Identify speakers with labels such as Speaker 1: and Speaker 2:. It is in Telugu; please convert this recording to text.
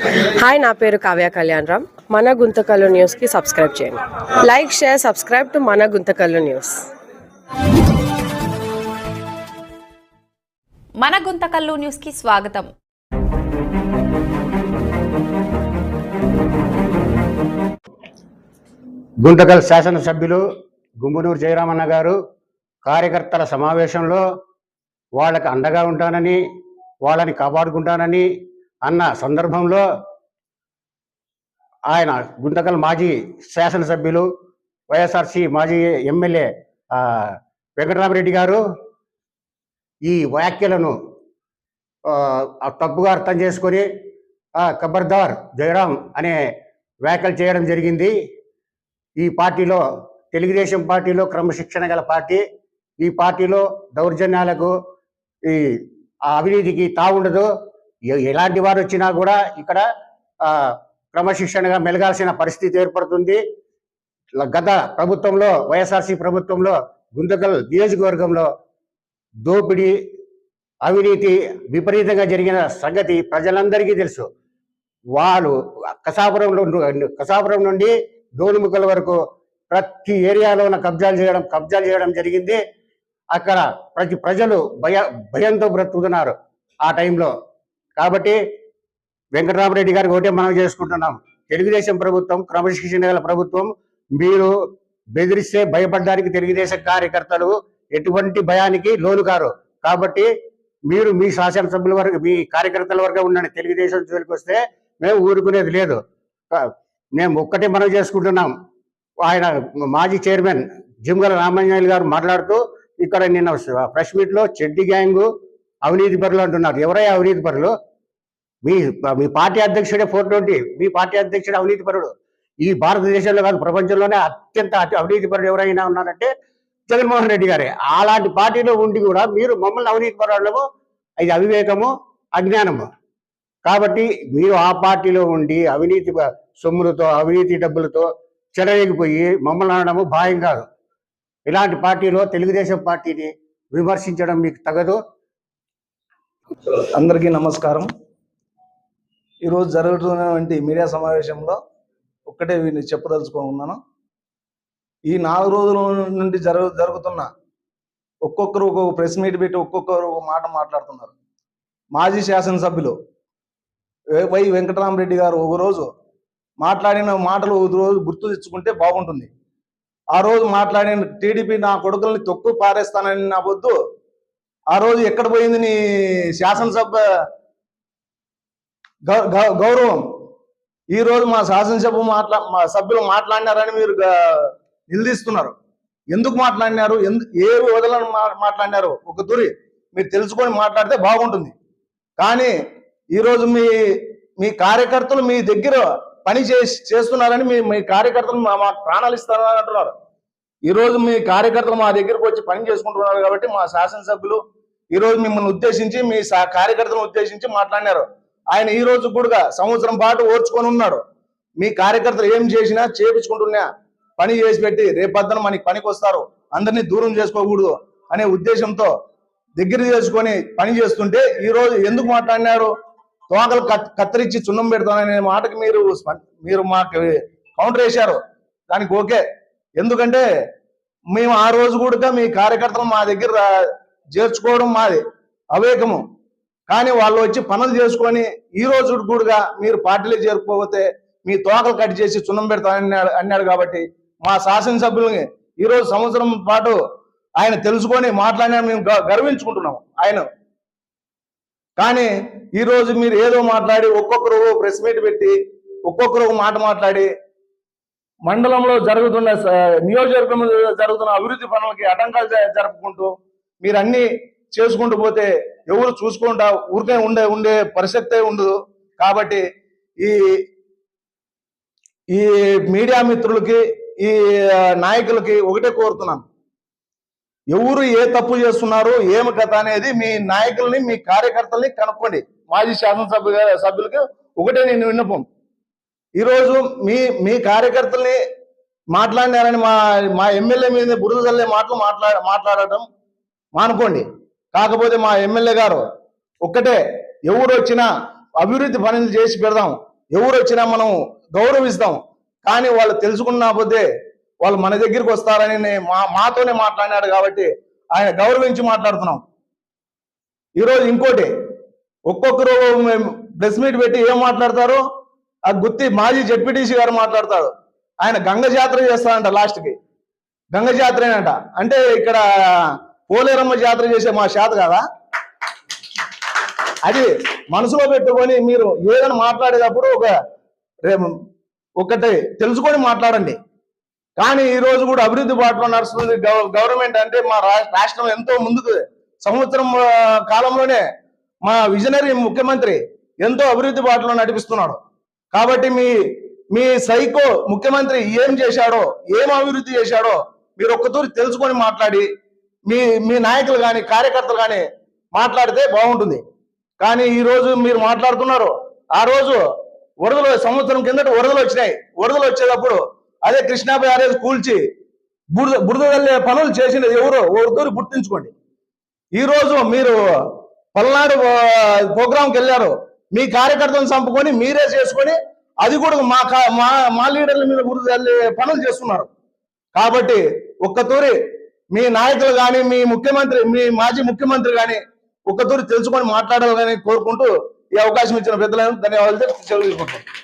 Speaker 1: హాయ్ నా పేరు కావ్య కళ్యాణ్ రామ్. మన గుంతకల్లు న్యూస్కి సబ్స్క్రైబ్ చేయండి. లైక్ షేర్ సబ్స్క్రైబ్ టు మన గుంతకల్లు న్యూస్
Speaker 2: మన గుంతకల్లు న్యూస్కి స్వాగతం.
Speaker 3: గుంటకల్ శాసనసభ్యులు గుంబునూరు జయరామన్న గారు కార్యకర్తల సమావేశంలో వాళ్ళకి అండగా ఉంటానని వాళ్ళని కాపాడుకుంటానని అన్న సందర్భంలో ఆయన గుంతకల్ మాజీ శాసనసభ్యులు వైఎస్ఆర్సి మాజీ ఎమ్మెల్యే వెంకటరామరెడ్డి గారు ఈ వ్యాఖ్యలను తప్పుగా అర్థం చేసుకొని కబర్దార్ ఖబర్దార్ జయరాం అనే వ్యాఖ్యలు చేయడం జరిగింది. ఈ పార్టీలో తెలుగుదేశం పార్టీలో క్రమశిక్షణ గల పార్టీ. ఈ పార్టీలో దౌర్జన్యాలకు ఈ ఆ అవినీతికి తావుండదు. ఎలాంటి వారు వచ్చినా కూడా ఇక్కడ క్రమశిక్షణగా మెలగాల్సిన పరిస్థితి ఏర్పడుతుంది. గత ప్రభుత్వంలో వైఎస్ఆర్సీ ప్రభుత్వంలో గుంతకల్ నియోజకవర్గంలో దోపిడీ అవినీతి విపరీతంగా జరిగిన సంగతి ప్రజలందరికీ తెలుసు. వాళ్ళు కసాపురంలో కసాపురం నుండి దోనుముఖల వరకు ప్రతి ఏరియాలో ఉన్న కబ్జాలు చేయడం కబ్జాలు చేయడం జరిగింది. అక్కడ ప్రతి ప్రజలు భయ భయంతో బ్రతుకుతున్నారు. ఆ టైంలో కాబట్టి వెంకటరామరెడ్డి గారికి ఒకటే మనం చేసుకుంటున్నాం. తెలుగుదేశం ప్రభుత్వం క్రమశిక్షణ గల ప్రభుత్వం మీరు బెదిరిస్తే భయపడడానికి తెలుగుదేశం కార్యకర్తలు ఎటువంటి భయానికి లోను కారు. కాబట్టి మీరు మీ శాసనసభ్యుల వరకు మీ కార్యకర్తల వరకు ఉండండి. తెలుగుదేశం జోలికి వస్తే మేము ఊరుకునేది లేదు. మేము ఒక్కటే మనం చేసుకుంటున్నాం. ఆయన మాజీ చైర్మన్ జిమ్గల రామాంజనేయులు గారు మాట్లాడుతూ ఇక్కడ నిన్న ప్రెస్ మీట్లో చెడ్డి గ్యాంగు అవినీతి పరులు అంటున్నారు. ఎవరై అవినీతి పరులు? మీ మీ పార్టీ అధ్యక్షుడే ఫోర్ ట్వంటీ మీ పార్టీ అధ్యక్షుడు అవినీతి పరుడు. ఈ భారతదేశంలో కాదు ప్రపంచంలోనే అత్యంత అవినీతిపరుడు అవినీతి పరుడు ఎవరైనా ఉన్నారంటే జగన్మోహన్ రెడ్డి గారే. అలాంటి పార్టీలో ఉండి కూడా మీరు మమ్మల్ని అవినీతి పరుడము ఇది అవివేకము అజ్ఞానము. కాబట్టి మీరు ఆ పార్టీలో ఉండి అవినీతి సొమ్ములతో అవినీతి డబ్బులతో చెడరేగిపోయి మమ్మల్ని అనడము భాయం కాదు. ఇలాంటి పార్టీలో తెలుగుదేశం పార్టీని విమర్శించడం మీకు తగదు.
Speaker 4: అందరికీ నమస్కారం. ఈరోజు జరుగుతున్నటువంటి మీడియా సమావేశంలో ఒక్కటే వీడిని చెప్పదలుచుకున్నాను ఈ నాలుగు రోజుల నుండి జరుగు జరుగుతున్న ఒక్కొక్కరు ఒక్కొక్క ప్రెస్ మీట్ పెట్టి ఒక్కొక్కరు ఒక మాట మాట్లాడుతున్నారు. మాజీ శాసనసభ్యులు వై- వై వెంకటరామరెడ్డి గారు ఒక రోజు మాట్లాడిన మాటలు ఒక రోజు గుర్తు తెచ్చుకుంటే బాగుంటుంది. ఆ రోజు మాట్లాడిన టీడీపీ నా కొడుకుల్ని తొక్కు పారేస్తానని నా వద్దు ఆ రోజు ఎక్కడ పోయింది నీ శాసనసభ గౌరవం. ఈరోజు మా శాసనసభ మాట్లా మా సభ్యులు మాట్లాడినారని మీరు నిలదీస్తున్నారు ఎందుకు మాట్లాడినారు? ఎందు ఏ వదలని మా- మాట్లాడినారు? ఒక తురి మీరు తెలుసుకొని మాట్లాడితే బాగుంటుంది. కానీ ఈరోజు మీ మీ కార్యకర్తలు మీ దగ్గర పని చేసి చేస్తున్నారని మీ మీ కార్యకర్తలు మా ప్రాణాలు ఇస్తారని అంటున్నారు. ఈరోజు మీ కార్యకర్తలు మా దగ్గరకు వచ్చి పని చేసుకుంటున్నారు కాబట్టి మా శాసనసభ్యులు ఈరోజు మిమ్మల్ని ఉద్దేశించి మీ కార్యకర్తలను ఉద్దేశించి మాట్లాడినారు. ఆయన ఈ రోజు కూడా సంవత్సరం పాటు ఓర్చుకొని ఉన్నాడు. మీ కార్యకర్తలు ఏం చేసినా చేపించుకుంటున్నా పని చేసి పెట్టి రేపొద్దున మనకి పనికి వస్తారు. అందరినీ దూరం చేసుకోకూడదు అనే ఉద్దేశంతో దగ్గర చేసుకొని పని చేస్తుంటే ఈ రోజు ఎందుకు మాట్లాడినారు తోకలు కత్తిరించి చున్నం పెడతాననే మాటకి మీరు మీరు మాకు కౌంటర్ వేశారు. దానికి ఓకే. ఎందుకంటే మేము ఆ రోజు కూడా మీ కార్యకర్తలు మా దగ్గర చేర్చుకోవడం మాది అవేకము. కానీ వాళ్ళు వచ్చి పనులు చేసుకొని ఈ రోజు కూడా మీరు పార్టీలో చేరుకోకపోతే మీ తోకలు కట్ చేసి చున్నం పెడతానన్నాడు అన్నాడు- కాబట్టి మా శాసనసభ్యులని ఈరోజు సంవత్సరం పాటు ఆయన తెలుసుకొని మాట్లాడినా మేము గ- గర్వించుకుంటున్నాం ఆయన. కానీ ఈరోజు మీరు ఏదో మాట్లాడి ఒక్కొక్కరు ప్రెస్ మీట్ పెట్టి ఒక్కొక్కరు ఒక మాట మాట్లాడి మండలంలో జరుగుతున్న నియోజకవర్గంలో జరుగుతున్న అభివృద్ధి పనులకి ఆటంకాలు జరుపుకుంటూ మీరు అన్ని చేసుకుంటూ పోతే ఎవరు చూసుకుంటా ఊరికే ఉండే ఉండే పరిస్థితే ఉండదు. కాబట్టి ఈ ఈ మీడియా మిత్రులకి ఈ నాయకులకి ఒకటే కోరుతున్నాను. ఎవరు ఏ తప్పు చేస్తున్నారు ఏమి కథ అనేది మీ నాయకుల్ని మీ కార్యకర్తల్ని కనుక్కోండి. మాజీ శాసనసభ్యు సభ్యులకి ఒకటే నేను విన్నపం. ఈరోజు మీ మీ కార్యకర్తల్ని మాట్లాడినారని మా మా ఎమ్మెల్యే మీద బురద చల్లే మాటలు మాట్లాడ మాట్లాడటం మానుకోండి. కాకపోతే మా ఎమ్మెల్యే గారు ఒక్కటే ఎవరు వచ్చినా అభివృద్ధి పనులు చేసి పెడదాం ఎవరు వచ్చినా మనం గౌరవిస్తాం. కానీ వాళ్ళు తెలుసుకున్నా పోతే వాళ్ళు మన దగ్గరికి వస్తారని మా మాతోనే మాట్లాడినాడు కాబట్టి ఆయన గౌరవించి మాట్లాడుతున్నాం. ఈరోజు ఇంకోటి ఒక్కొక్కరు ప్రెస్ మీట్ పెట్టి ఏం మాట్లాడతారు? ఆ గుత్తి మాజీ జడ్పీటీసీ గారు మాట్లాడతాడు ఆయన గంగ జాతర చేస్తాడంట లాస్ట్కి. గంగ జాతరేనంట అంటే ఇక్కడ పోలేరమ్మ జాతర చేసే మా శాత కదా? అది మనసులో పెట్టుకొని మీరు ఏదైనా మాట్లాడేటప్పుడు ఒక రే- ఒకటి తెలుసుకొని మాట్లాడండి. కానీ ఈ రోజు కూడా అభివృద్ధి బాటలో నడుస్తుంది గవర్నమెంట్ అంటే మా రాష్ట్రం ఎంతో ముందుకు సంవత్సరం కాలంలోనే మా విజనరీ ముఖ్యమంత్రి ఎంతో అభివృద్ధి బాటలో నడిపిస్తున్నాడు. కాబట్టి మీ మీ సైకో ముఖ్యమంత్రి ఏం చేశాడో ఏం అభివృద్ధి చేశాడో మీరు ఒక్కతూరి తెలుసుకొని మాట్లాడి మీ మీ నాయకులు కానీ కార్యకర్తలు కానీ మాట్లాడితే బాగుంటుంది. కానీ ఈ రోజు మీరు మాట్లాడుతున్నారు ఆ రోజు వరదలు సంవత్సరం కిందట వరదలు వచ్చినాయి. వరదలు వచ్చేటప్పుడు అదే కృష్ణా బ్యారేజ్ కూల్చి బురద బురద వెళ్ళే పనులు చేసినది ఎవరో ఒకరితో గుర్తించుకోండి. ఈరోజు మీరు పల్నాడు ప్రోగ్రాంకి వెళ్ళారు. మీ కార్యకర్తలను చంపుకొని మీరే చేసుకొని అది కూడా మా కా- మా మా లీడర్ల మీద బురద పనులు చేస్తున్నారు. కాబట్టి ఒక్కతూరి మీ నాయకులు కానీ మీ ముఖ్యమంత్రి మీ మాజీ ముఖ్యమంత్రి కానీ ఒకతూరు తెలుసుకొని మాట్లాడాలని కోరుకుంటూ ఈ అవకాశం ఇచ్చిన పెద్దలను ధన్యవాదాలు తెలియజేసుకుంటున్నాను